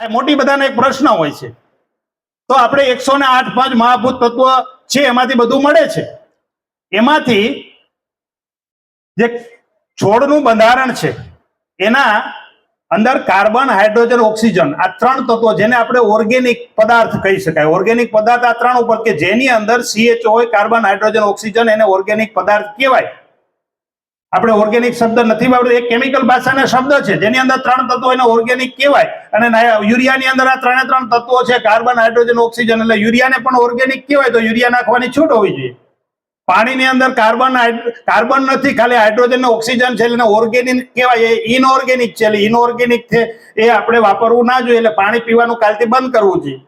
મોટી બધાને એક પ્રશ્ન હોય છે. તો આપણે એકસો ને આઠ પાંચ મહાભૂત તત્વ છે, એમાંથી બધું મળે છે. એમાંથી જે છોડનું બંધારણ છે, એના અંદર કાર્બન, હાઇડ્રોજન, ઓક્સિજન આ ત્રણ તત્વો જેને આપણે ઓર્ગેનિક પદાર્થ કહી શકાય. ઓર્ગેનિક પદાર્થ આ ત્રણ ઉપર કે જેની અંદર સીએચ હોય કાર્બન, હાઇડ્રોજન, ઓક્સિજન એને ઓર્ગેનિક પદાર્થ કહેવાય. આપણે ઓર્ગેનિક શબ્દ નથી વાપરતા એક કેમિકલ ભાષાના શબ્દ છે. જેની અંદર ત્રણ તત્વો એને ઓર્ગેનિક કહેવાય. અને યુરિયાની અંદર આ ત્રણે ત્રણ તત્વો છે કાર્બન હાઇડ્રોજન ઓક્સિજન એટલે યુરિયાને પણ ઓર્ગેનિક કહેવાય તો યુરિયા નાખવાની છૂટ હોવી જોઈએ. પાણીની અંદર કાર્બન કાર્બન નથી, ખાલી હાઇડ્રોજન ને ઓક્સિજન છે, એટલે ઓર્ગેનિક કહેવાય. એ ઇનઓર્ગેનિક છે, એટલે ઇનઓર્ગેનિક છે, એ આપણે વાપરવું ના જોઈએ, એટલે પાણી પીવાનું કાલથી બંધ કરવું જોઈએ.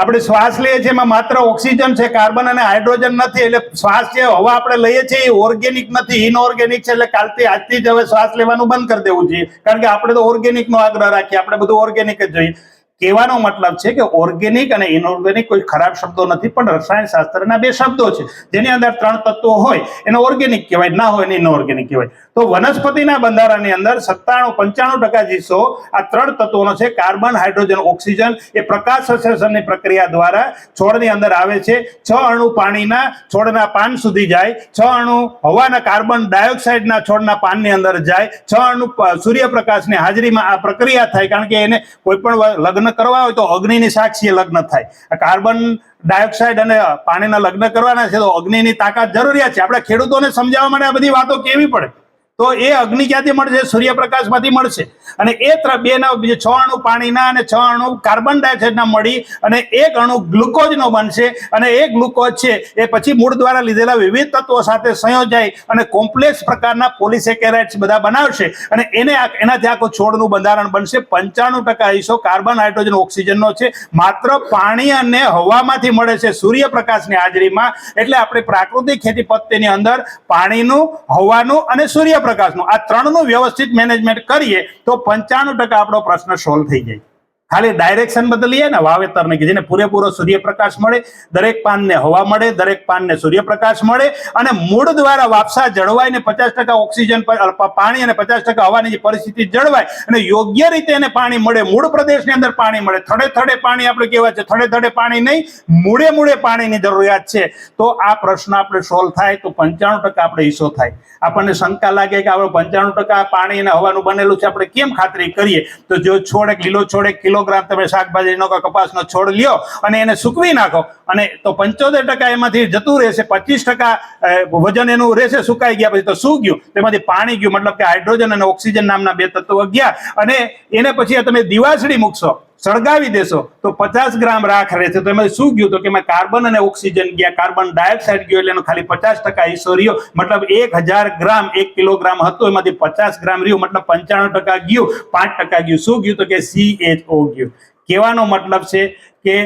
આપણે શ્વાસ લઈએ છીએ, એમાં માત્ર ઓક્સિજન છે, કાર્બન અને હાઇડ્રોજન નથી, એટલે શ્વાસ જે હવા આપણે લઈએ છીએ એ ઓર્ગેનિક નથી, ઇનઓર્ગેનિક છે, એટલે કાલથી આજથી જ હવે શ્વાસ લેવાનું બંધ કરી દેવું જોઈએ. કારણ કે આપણે તો ઓર્ગેનિક નો આગ્રહ રાખીએ, આપણે બધું ઓર્ગેનિક જ જોઈએ. કહેવાનો મતલબ છે કે ઓર્ગેનિક અને ઇનઓર્ગેનિક કોઈ ખરાબ શબ્દો નથી, પણ રસાયણ શાસ્ત્રના બે શબ્દો છે. જેની અંદર ત્રણ તત્વો હોય, એને ઓર્ગેનિક કહેવાય, ના હોય ઇનઓર્ગેનિક કહેવાય. તો વનસ્પતિના બંધારણની અંદર સત્તાણું, પંચાણું ટકા હિસ્સો આ ત્રણ તત્વોનો છે, કાર્બન, હાઇડ્રોજન, ઓક્સિજન, એ પ્રકાશ સંશ્લેષણની પ્રક્રિયા દ્વારા છોડની અંદર આવે છે. છ અણુ પાણીના છોડના પાન સુધી જાય, છ અણુ હવાના કાર્બન ડાયોક્સાઇડના છોડના પાનની અંદર જાય, છ અણુ સૂર્યપ્રકાશની હાજરીમાં આ પ્રક્રિયા થાય, કારણ કે એને કોઈ પણ વ- કરવા હોય તો અગ્નિની સાક્ષીએ લગ્ન થાય. કાર્બન ડાયોક્સાઇડ અને પાણીના લગ્ન કરવાના છે તો અગ્નિની તાકાત જરૂરિયાત છે. આપણે ખેડૂતોને સમજાવવા માટે આ બધી વાતો કેવી પડે? તો એ અગ્નિ ક્યાંથી મળશે? સૂર્યપ્રકાશમાંથી મળશે. અને એ બેના છ અણુ પાણીના અને છ અણુ કાર્બન ડાયોક્સાઇડના મળી અને એક અણુ ગ્લુકોઝનો બનશે. અને એ ગ્લુકોઝ છે, એ પછી મૂળ દ્વારા લીધેલા વિવિધ તત્વો સાથે સંયોજાય અને કોમ્પ્લેક્સ પ્રકારના પોલિસેકેરાઇડ્સ બધા બનાવશે. અને એને એનાથી આખું છોડનું બંધારણ બનશે. પંચાણું ટકા હિસ્સો કાર્બન, હાઇડ્રોજન, ઓક્સિજનનો છે. માત્ર પાણી અને હવામાંથી મળે છે સૂર્યપ્રકાશની હાજરીમાં. એટલે આપણે પ્રાકૃતિક ખેતી પદ્ધતિની અંદર પાણીનું, હવાનું અને સૂર્યપ્રકાશનું આ ત્રણનું વ્યવસ્થિત મેનેજમેન્ટ કરીએ તો પંચાણું ટકા આપણો પ્રશ્ન સોલ્વ થઈ જાય. ખાલી ડાયરેક્શન બદલીએ ને વાવેતરને કે જેને પૂરેપૂરો સૂર્યપ્રકાશ મળે, દરેક પાનને હવા મળે, દરેક પાનને સૂર્યપ્રકાશ મળે અને મૂળ દ્વારા વાપસા જળવાય ને પચાસ ટકા ઓક્સિજન પાણી અને પચાસ ટકા હવાની પરિસ્થિતિ જળવાય અને યોગ્ય રીતે એને પાણી મળે, મૂળ પ્રદેશની અંદર પાણી મળે. થડે થડે પાણી આપણે કહેવાય છે, થડે થડે પાણી નહીં, મૂળે મૂળે પાણીની જરૂરિયાત છે. તો આ પ્રશ્ન આપણે સોલ્વ થાય તો પંચાણું ટકા આપણે હિસ્સો થાય. આપણને શંકા લાગે કે આપણે પંચાણું ટકા પાણી અને હવાનું બનેલું છે, આપણે કેમ ખાતરી કરીએ? તો જો છોડ એક લીલો છોડ એક કિલોગ્રામ તમે શાકભાજીનો કે કપાસનો છોડ લ્યો અને એને સૂકવી નાખો. અને તો પંચોતેર ટકા એમાંથી જતું રહેશે, પચીસ ટકા વજન એનું રહેશે, સુકાઈ ગયા પછી તો શું ગયું? તેમાંથી પાણી ગયું, મતલબ કે હાઇડ્રોજન અને ઓક્સિજન નામના બે તત્વો ગયા. અને એને પછી તમે દિવાસળી મૂકશો. સળગાવી દેશો, તો પચાસ ગ્રામ રાખ રહેશે. તો એમાં શું ગયું તો કે એમાં કાર્બન અને ઓક્સિજન ગયા. કાર્બન ડાયોક્સાઇડ ગયો એટલે એનો ખાલી પચાસ ટકા હિસ્સો રહ્યો. મતલબ એક હજાર ગ્રામ, એક કિલોગ્રામ હતો, એમાંથી પચાસ ગ્રામ રહ્યું. મતલબ પંચાણું ટકા ગયું, પાંચ ટકા ગયું. શું ગયું તો કે સી એચ ઓ ગયું. કહેવાનો મતલબ છે કે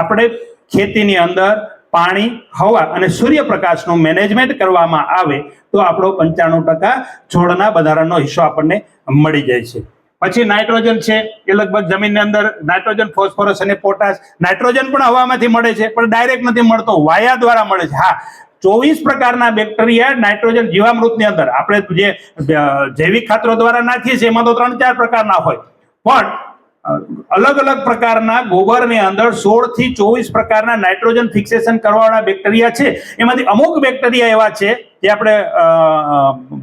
આપણે ખેતીની અંદર પાણી, હવા અને સૂર્યપ્રકાશનું મેનેજમેન્ટ કરવામાં આવે, તો આપણો પંચાણું ટકા છોડના બંધારણનો હિસ્સો આપણને મળી જાય છે. પછી નાઇટ્રોજન છે, એ લગભગ જમીનની અંદર નાઇટ્રોજન, ફોસ્ફરસ અને પોટાશ નાઇટ્રોજન પણ હવામાંથી મળે છે, પણ ડાયરેક્ટ નથી મળતો, વાયા દ્વારા મળે છે. હા, ચોવીસ પ્રકારના બેક્ટેરિયા નાઇટ્રોજન જીવામૃતની અંદર. આપણે જે જૈવિક ખાતરો દ્વારા નાખીએ છીએ, એમાં તો ત્રણ ચાર પ્રકારના હોય. પણ અલગ અલગ પ્રકારના ગોબરની અંદર સોળથી ચોવીસ પ્રકારના નાઇટ્રોજન ફિક્સેશન કરવાવાળા બેક્ટેરિયા છે. એમાંથી અમુક બેક્ટેરિયા એવા છે જે આપણે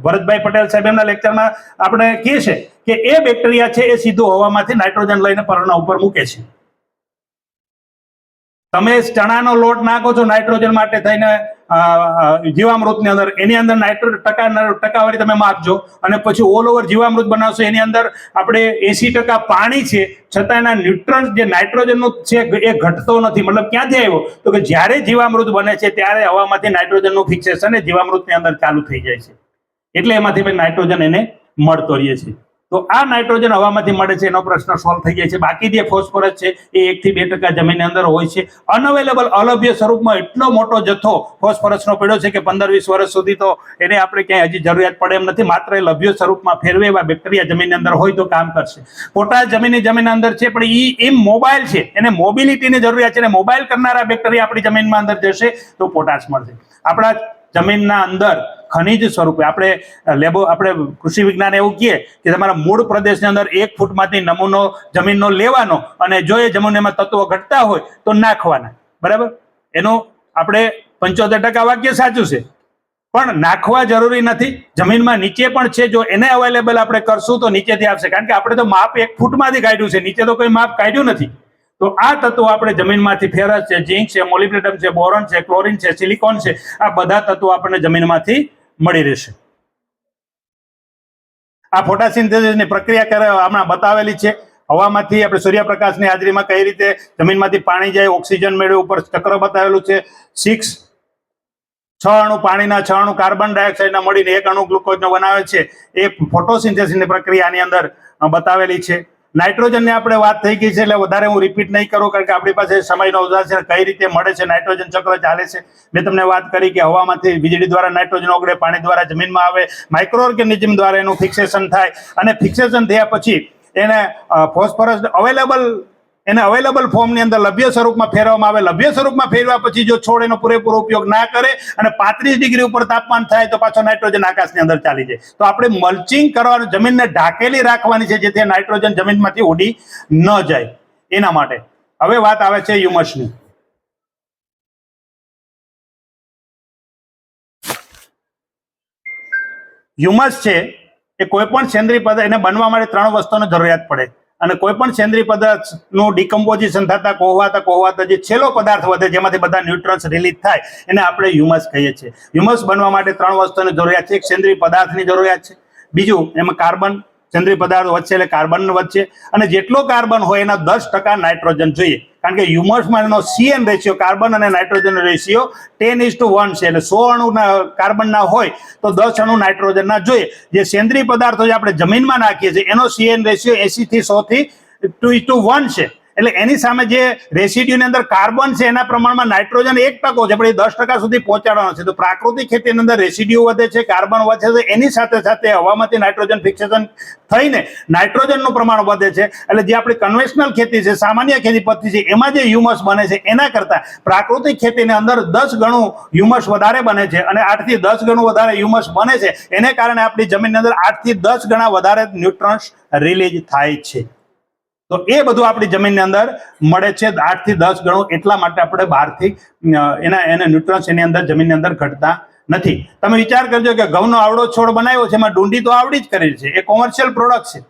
ભરતભાઈ પટેલ સાહેબ એમના લેક્ચરમાં આપણે કહે છે કે એ બેક્ટેરિયા છે એ સીધું હવામાંથી નાઇટ્રોજન લઈને પર્ણ ઉપર મૂકે છે. તમે ચણાનો લોટ નાખો છો નાઇટ્રોજન માટે થઈને જીવામૃતની અંદર, એની અંદર નાઇટ્રો ટકા ટકાવારી તમે માપજો. અને પછી ઓલ ઓવર જીવામૃત બનાવશો, એની અંદર આપણે એસી ટકા પાણી છે, છતાં એના ન્યુટ્રન્સ જે નાઇટ્રોજનનું છે, એ ઘટતો નથી. મતલબ ક્યાંથી આવ્યો? તો કે જ્યારે જીવામૃત બને છે, ત્યારે હવામાંથી નાઇટ્રોજનનું ફિક્સેશન એ જીવામૃતની અંદર ચાલુ થઈ જાય છે. એટલે એમાંથી નાઇટ્રોજન એને મળતો રહીએ છે તો આ નાઇટ્રોજન હવામાંથી મળે છે, એનો પ્રશ્ન સોલ્વ થઈ જાય છે. બાકી જે ફોસ્ફરસ છે, એ એકથી બે ટકા જમીનની અંદર હોય છે. અનઅવેલેબલ અલભ્ય સ્વરૂપમાં એટલો મોટો જથ્થો ફોસ્ફરસનો પડ્યો છે કે પંદર વીસ વર્ષ સુધી તો એને આપણે ક્યાંય હજી જરૂરિયાત પડે એમ નથી. માત્ર એ લભ્ય સ્વરૂપમાં ફેરવે એવા બેક્ટેરિયા જમીનની અંદર હોય તો કામ કરશે. પોટાશ જમીનની જમીન અંદર છે, પણ એ એમ મોબાઈલ છે. એને મોબિલિટીની જરૂરિયાત છે. અને મોબાઈલ કરનારા બેક્ટેરિયા આપણી જમીનમાં અંદર જશે તો પોટાશ મળશે. આપણા જમીનના અંદર ખનિજ સ્વરૂપે. આપણે લેબો, આપણે કૃષિ વિજ્ઞાન એવું કહીએ કે તમારા મૂળ પ્રદેશની અંદર એક ફૂટમાંથી નમૂનો જમીનનો લેવાનો અને જો એ જમીનમાં તત્વો ઘટતા હોય તો નાખવાના. બરાબર? એનું આપણે પંચોતેર ટકા વાક્ય સાચું છે. પણ નાખવા જરૂરી નથી. જમીનમાં નીચે પણ છે. જો એને અવેલેબલ આપણે કરશું તો નીચેથી આવશે. કારણ કે આપણે તો માપ એક ફૂટમાંથી કાઢ્યું છે. નીચે તો કોઈ માપ કાઢ્યું નથી. તો આ તત્વો આપણે જમીનમાંથી ફેરસ છે. ઝીંક છે મોલિબ્ડેનમ છે, બોરોન છે, ક્લોરિન છે, સિલિકોન છે. આ બધા તત્વો આપણને જમીનમાંથી મળી રહેશે. આ ફોટોસિન્થેસિસની પ્રક્રિયા કરે, હમણાં બતાવેલી છે. હવામાંથી આપણે સૂર્યપ્રકાશની હાજરીમાં કઈ રીતે જમીનમાંથી પાણી જાય, ઓક્સિજન મેળવે ઉપર ચક્ર બતાવેલું છે. સિક્સ, છ અણુ પાણીના, છ અણુ કાર્બન ડાયોક્સાઇડના મળીને એક અણુ ગ્લુકોઝનો બનાવે છે. એ ફોટોસિન્થેસિસની પ્રક્રિયાની અંદર બતાવેલી છે. નાઇટ્રોજનની આપણે વાત થઈ ગઈ છે, એટલે વધારે હું રિપીટ નહીં કરું, કારણ કે આપણી પાસે સમયનો અવધાર છે કઈ રીતે મળે છે, નાઇટ્રોજન ચક્ર ચાલે છે. મેં તમને વાત કરી કે હવામાંથી વીજળી દ્વારા નાઇટ્રોજન ઓગળે, પાણી દ્વારા જમીનમાં આવે માઇક્રો ઓર્ગેનિઝમ દ્વારા એનું ફિક્સેશન થાય અને ફિક્સેશન થયા પછી એને ફોસ્ફરસ અવેલેબલ એને અવેલેબલ ફોર્મની અંદર લભ્ય સ્વરૂપમાં ફેરવવામાં આવે. લભ્ય સ્વરૂપમાં ફેરવ્યા પછી જો છોડ એનો પૂરેપૂરો ઉપયોગ ના કરે અને પાંત્રીસ ડિગ્રી ઉપર તાપમાન થાય તો પાછો નાઇટ્રોજન આકાશની અંદર ચાલી જાય. તો આપણે મલ્ચિંગ કરવાનું, જમીનને ઢાકેલી રાખવાની છે જેથી નાઇટ્રોજન જમીનમાંથી ઉડી ન જાય. એના માટે. હવે વાત આવે છે હ્યુમસની હ્યુમસ છે એ કોઈ પણ સેન્દ્રીય પદાર્થ, એને બનવા માટે ત્રણ વસ્તુની જરૂરિયાત પડે. અને કોઈ પણ સેન્દ્રીય પદાર્થનું ડિકમ્પોઝિશન થતા કોહવાતા કોહવાતા જે છેલ્લો પદાર્થ વધે જેમાંથી બધા ન્યુટ્રન્સ રિલીઝ થાય, એને આપણે હ્યુમસ કહીએ છીએ. હ્યુમસ બનવા માટે ત્રણ વસ્તુની જરૂરિયાત છે. એક સેન્દ્રીય પદાર્થની જરૂરિયાત છે. બીજું, એમાં કાર્બન સેન્દ્રીય પદાર્થ વચ્ચે એટલે કાર્બન વચ્ચે અને જેટલો કાર્બન હોય એના દસ ટકા નાઇટ્રોજન જોઈએ. કારણ કે હ્યુમસમાં એનો સીએન રેશિયો કાર્બન અને નાઇટ્રોજનનો ratio ten is to one છે. એટલે સો અણુના કાર્બનના હોય તો દસ અણુ નાઇટ્રોજનના જોઈએ. જે સેન્દ્રીય પદાર્થો જે આપણે જમીનમાં નાખીએ છીએ, એનો સીએન રેશિયો એસીથી સોથી ટુ ઇઝ ટુ વન છે. એટલે એની સામે જે રેસિડ્યુની અંદર કાર્બન છે, એના પ્રમાણમાં નાઇટ્રોજન એક ટકો છે, પણ એ દસ ટકા સુધી પહોંચાડવાનો છે. તો પ્રાકૃતિક ખેતીની અંદર રેસિડ્યુ વધે છે, કાર્બન વધે છે, એની સાથે સાથે હવામાંથી નાઇટ્રોજન ફિક્સેશન થઈને નાઇટ્રોજનનું પ્રમાણ વધે છે. એટલે જે આપણી કન્વેન્શનલ ખેતી છે, સામાન્ય ખેતી પદ્ધતિ છે, એમાં જે હ્યુમસ બને છે, એના કરતાં પ્રાકૃતિક ખેતીની અંદર દસ ગણું હ્યુમસ વધારે બને છે અને આઠથી દસ ગણું વધારે હ્યુમસ બને છે. એને કારણે આપણી જમીનની અંદર આઠથી દસ ગણા વધારે ન્યુટ્રન્સ રિલીઝ થાય છે. તો એ બધું આપણી જમીનની અંદર મળે છે આઠથી દસ ગણું એટલા માટે આપણે બહારથી એના, એને ન્યુટ્રન્સ એની અંદર જમીનની અંદર ઘટતા નથી. તમે વિચાર કરજો કે ઘઉંનો આવડો છોડ બનાવ્યો છે, એમાં ડુંડી તો આવડી જ કરી છે. એ કોમર્શિયલ પ્રોડક્ટ છે.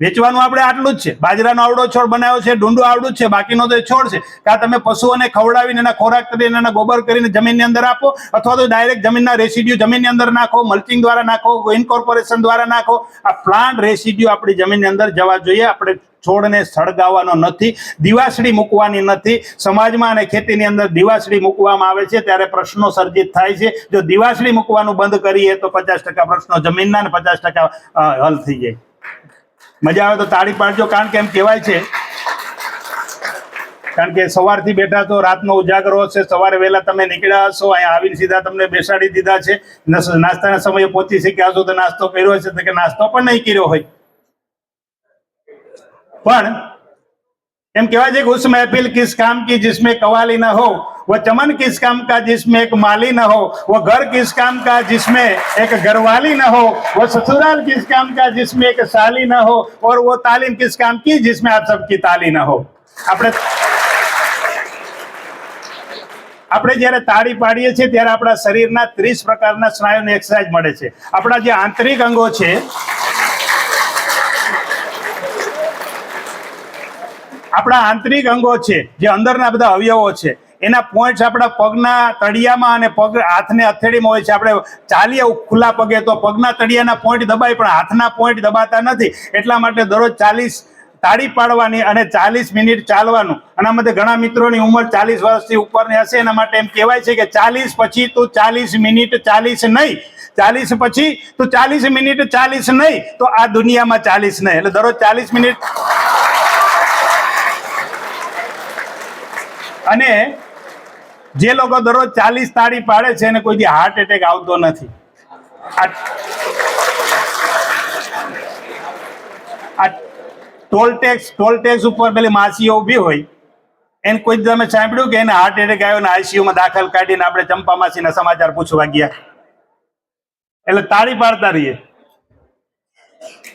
વેચવાનું આપણે આટલું જ છે. બાજરાનો આવડો છોડ બનાવ્યો છે, ડુંડું આવડું જ છે, બાકીનો તો છોડ છે. કે આ તમે પશુઓને ખવડાવીને, એના ખોરાક કરીને, એના ગોબર કરીને જમીનની અંદર આપો, અથવા તો ડાયરેક્ટ જમીનના રેસિડ્યુ જમીનની અંદર નાખો મલ્ચિંગ દ્વારા નાખો ઇન્કોર્પોરેશન દ્વારા નાખો. આ પ્લાન્ટ રેસિડ્યુ આપણી જમીનની અંદર જવા જોઈએ. આપણે છોડને સળગાવવાનો નથી, દિવાસળી મૂકવાની નથી. સમાજમાં અને ખેતીની અંદર દિવાસળી મૂકવામાં આવે છે, ત્યારે પ્રશ્નો સર્જિત થાય છે. જો દિવાસળી મૂકવાનું બંધ કરીએ તો પચાસ ટકા પ્રશ્નો જમીનના ને પચાસ ટકા હલ થઈ જાય. મજા આવે તો તાળી પાડજો, કારણ કે એમ કહેવાય છે. કારણ કે સવારથી બેઠા તો રાતનો ઉજાગરો હશે સવારે વહેલા તમે નીકળ્યા હશો, અહીંયા આવીને સીધા તમને બેસાડી દીધા છે. નાસ્તાના સમયે પહોંચી શક્યા હશો તો નાસ્તો કર્યો હશે કે નાસ્તો પણ નહીં કર્યો હોય. પણ એમ કહેવાય છે કે ઉસ महफिल किस काम की जिसमें कवाली न हो वो चमन किस काम का जिसमें एक माली न हो वो घर किस काम का जिसमें एक घरवाली न हो वो ससुराल किस काम का जिसमें एक साली न हो और वो तालीम किस काम की जिसमें आप सबकी ताली न हो આપણે આપણે જ્યારે તાળી પાડીએ છીએ ત્યારે આપણા શરીરના ત્રીસ પ્રકારના સ્નાયુની એક્સરસાઇઝ મળે છે આપણા જે આંતરિક અંગો છે આપણા આંતરિક અંગો છે, જે અંદરના બધા અવયવો છે, એના પોઈન્ટ્સ આપણા પગના તળિયામાં અને પગ હાથને હથેળીમાં હોય છે. આપણે ચાલીએ ખુલ્લા પગે તો પગના તળિયાના પોઈન્ટ દબાય, પણ હાથના પોઈન્ટ દબાતા નથી. એટલા માટે દરરોજ ચાલીસ તાળી પાડવાની અને ચાલીસ મિનિટ ચાલવાનું. અને આમાં ઘણા મિત્રોની ઉંમર ચાલીસ વર્ષથી ઉપરની હશે, એના માટે એમ કહેવાય છે કે ચાલીસ પછી તું ચાલીસ મિનિટ ચાલીસ નહીં. ચાલીસ પછી તું ચાલીસ મિનિટ ચાલીસ નહીં. તો આ દુનિયામાં ચાલીસ નહીં. એટલે દરરોજ ચાલીસ મિનિટ અને જે લોકો દરરોજ ચાલીસ તાળી પાડે છે એને કોઈ હાર્ટ એટેક આવતો નથી. આ ટોલ ટેક્સ ટોલ ઉપર પેલી માસીઓ ઊભી હોય, એને કોઈ તમે સાંભળ્યું કે એને હાર્ટ એટેક આવ્યો ને આઈસીયુમાં દાખલ કાઢીને આપણે ચંપા માસીના સમાચાર પૂછવા ગયા? એટલે તાળી પાડતા રહીએ.